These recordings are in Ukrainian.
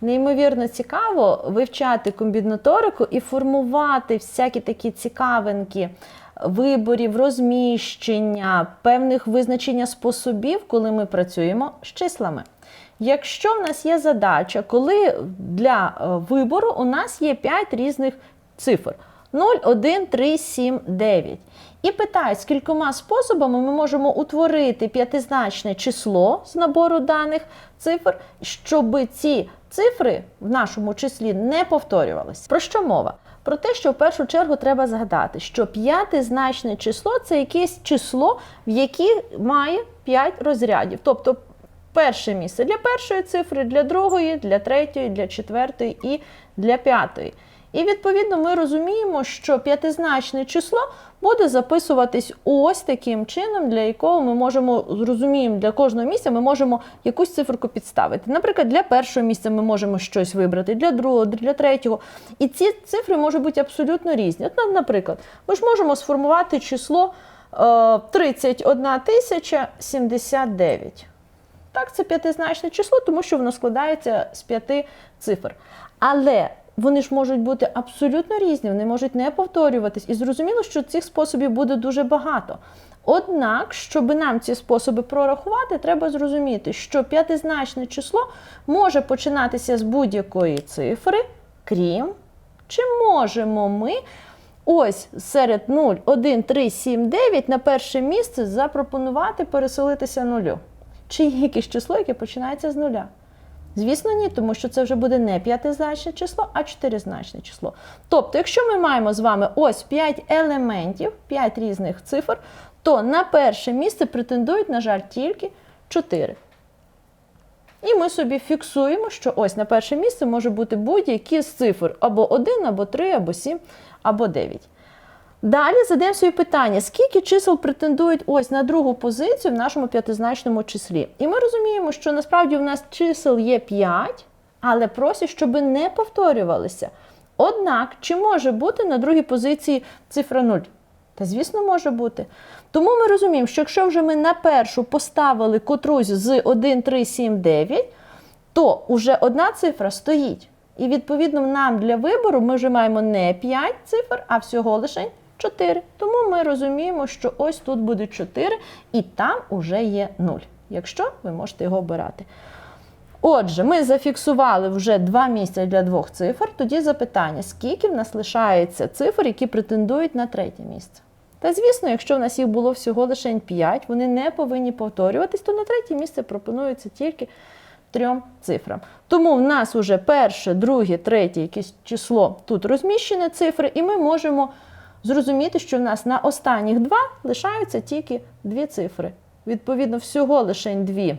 неймовірно цікаво вивчати комбінаторику і формувати всякі такі цікавинки виборів, розміщення, певних визначення способів, коли ми працюємо з числами. Якщо в нас є задача, коли для е, вибору у нас є 5 різних цифр: 0, 1, 3, 7, 9. І питають, скількома способами ми можемо утворити п'ятизначне число з набору даних цифр, щоб ці цифри в нашому числі не повторювалися. Про що мова? Про те, що в першу чергу треба згадати, що п'ятизначне число це якесь число, в яке має 5 розрядів. Тобто перше місце для першої цифри, для другої, для третьої, для четвертої і для п'ятої. І відповідно ми розуміємо, що п'ятизначне число буде записуватись ось таким чином, для якого ми можемо зрозуміємо, для кожного місця ми можемо якусь циферку підставити. Наприклад, для першого місця ми можемо щось вибрати, для другого, для третього. І ці цифри можуть бути абсолютно різні. От, на- наприклад, ми ж можемо сформувати число е, 31 тисяча 79. Так, це п'ятизначне число, тому що воно складається з п'яти цифр. Але вони ж можуть бути абсолютно різні, вони можуть не повторюватись. І зрозуміло, що цих способів буде дуже багато. Однак, щоб нам ці способи прорахувати, треба зрозуміти, що п'ятизначне число може починатися з будь-якої цифри, крім чи можемо ми ось серед 0, 1, 3, 7, 9 на перше місце запропонувати переселитися нулю? Чи є якесь число, яке починається з нуля? Звісно, ні, тому що це вже буде не п'ятизначне число, а чотиризначне число. Тобто, якщо ми маємо з вами ось 5 елементів, 5 різних цифр, то на перше місце претендують, на жаль, тільки 4. І ми собі фіксуємо, що ось на перше місце може бути будь-які з цифр або 1, або 3, або 7, або 9. Далі задаємо собі питання, скільки чисел претендують ось на другу позицію в нашому п'ятизначному числі. І ми розуміємо, що насправді в нас чисел є 5, але просять, щоб не повторювалися. Однак, чи може бути на другій позиції цифра 0? Та звісно, може бути. Тому ми розуміємо, що якщо вже ми на першу поставили котрусь з 1, 3, 7, 9, то вже одна цифра стоїть. І відповідно нам для вибору ми вже маємо не 5 цифр, а всього лише 4. Тому ми розуміємо, що ось тут буде 4, і там уже є 0, якщо ви можете його обирати. Отже, ми зафіксували вже два місця для двох цифр. Тоді запитання: скільки в нас лишається цифр, які претендують на третє місце? Та звісно, якщо в нас їх було всього лише 5, вони не повинні повторюватись, то на третє місце пропонується тільки трьом цифрам. Тому в нас вже перше, друге, третє якесь число тут розміщені цифри, і ми можемо зрозуміти, що в нас на останніх два лишаються тільки дві цифри. Відповідно, всього лише дві.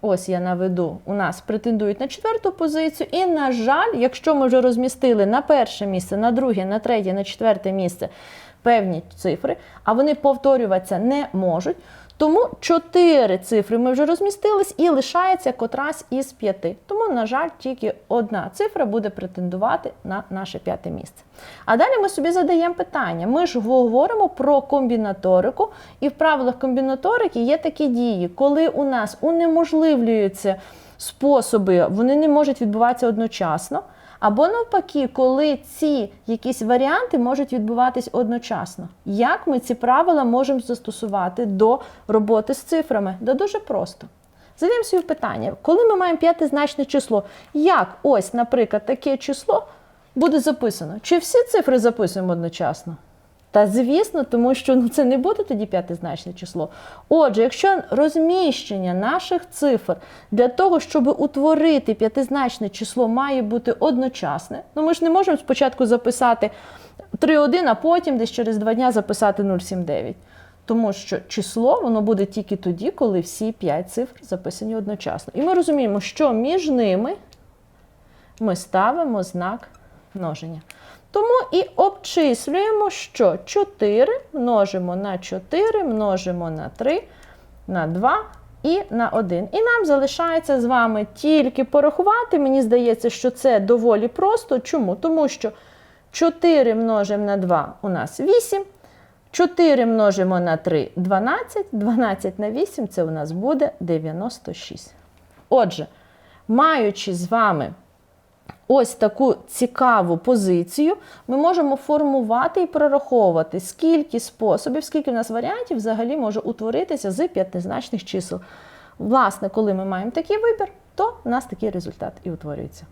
Ось я наведу, у нас претендують на четверту позицію. І, на жаль, якщо ми вже розмістили на перше місце, на друге, на третє, на четверте місце певні цифри, а вони повторюватися не можуть. Тому чотири цифри ми вже розмістились і лишається котрась із п'яти. Тому, на жаль, тільки одна цифра буде претендувати на наше п'яте місце. А далі ми собі задаємо питання. Ми ж говоримо про комбінаторику, і в правилах комбінаторики є такі дії, коли у нас унеможливлюються способи, вони не можуть відбуватися одночасно. Або навпаки, коли ці якісь варіанти можуть відбуватись одночасно. Як ми ці правила можемо застосувати до роботи з цифрами? Да дуже просто. Задаємо собі питання, коли ми маємо п'ятизначне число, як ось, наприклад, таке число буде записано? Чи всі цифри записуємо одночасно? Та звісно, тому що ну, це не буде тоді п'ятизначне число. Отже, якщо розміщення наших цифр для того, щоб утворити п'ятизначне число, має бути одночасне, ну ми ж не можемо спочатку записати 3,1, а потім десь через два дня записати 0,79. Тому що число воно буде тільки тоді, коли всі 5 цифр записані одночасно. І ми розуміємо, що між ними ми ставимо знак множення. Тому і обчислюємо, що 4 множимо на 4, множимо на 3, на 2 і на 1. І нам залишається з вами тільки порахувати. Мені здається, що це доволі просто. Чому? Тому що 4 множимо на 2 у нас 8. 4 множимо на 3 12, 12 на 8 це у нас буде 96. Отже, маючи з вами ось таку цікаву позицію, ми можемо формувати і прораховувати, скільки способів, скільки в нас варіантів взагалі може утворитися з п'ятизначних чисел. Власне, коли ми маємо такий вибір, то в нас такий результат і утворюється.